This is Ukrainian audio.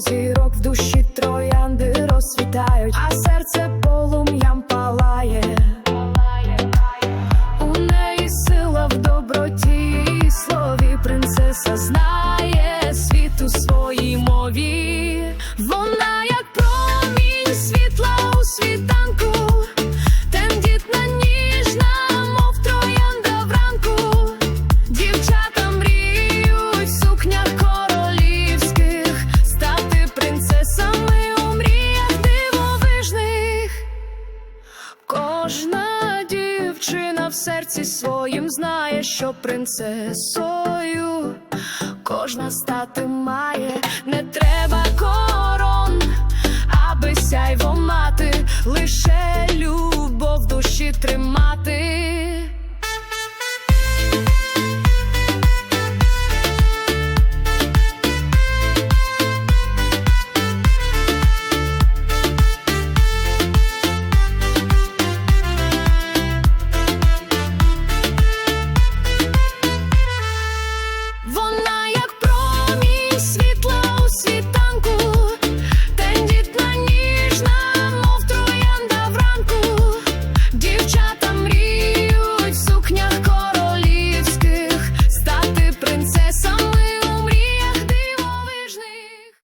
zero в серці своїм знає, що принцесою кожна стати має, не треба.